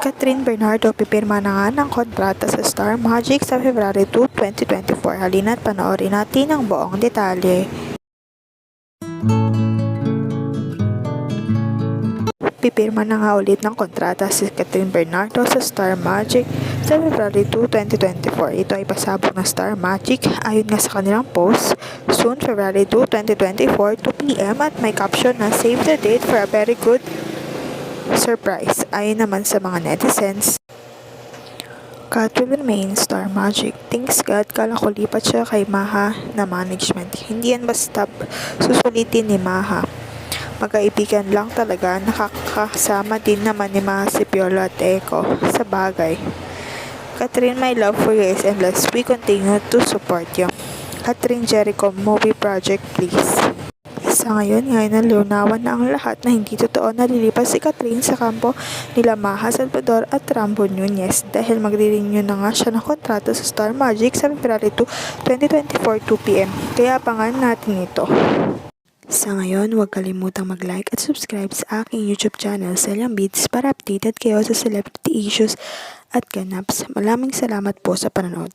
Catherine Bernardo pipirma na nga ng kontrata sa Star Magic sa February 2, 2024. Halina't panoorin natin ang buong detalye. Pipirma na nga ulit ng kontrata si Catherine Bernardo sa Star Magic sa February 2, 2024. Ito ay pasabog ng Star Magic ayon nga sa kanilang post. Soon, February 2, 2024, 2pm at may caption na Save the date for a very good surprise. Ayon naman sa mga netizens, God will remain Star Magic. Thanks God, kala ko lipat siya kay Maha na management. Hindi yan basta susulitin ni Maha. Magkaibigan lang talaga, nakakasama din naman ni Maha si Piolo at Echo sa bagay. Catherine, my love for you is endless. We continue to support you. Catherine Jericho Movie Project, please. Sa ngayon, ngayon nalunawan na ang lahat na hindi totoo na lilipas si Catherine sa kampo nila Maha Salvador at Rambo Nunez dahil magre-renew na nga siya ng kontrata sa Star Magic sa February 2, 2024, 2pm. Kaya abangan natin ito. Sa ngayon, huwag kalimutang mag-like at subscribe sa aking YouTube channel, Selyang Beats, para updated kayo sa celebrity issues at ganaps. Maraming salamat po sa panonood.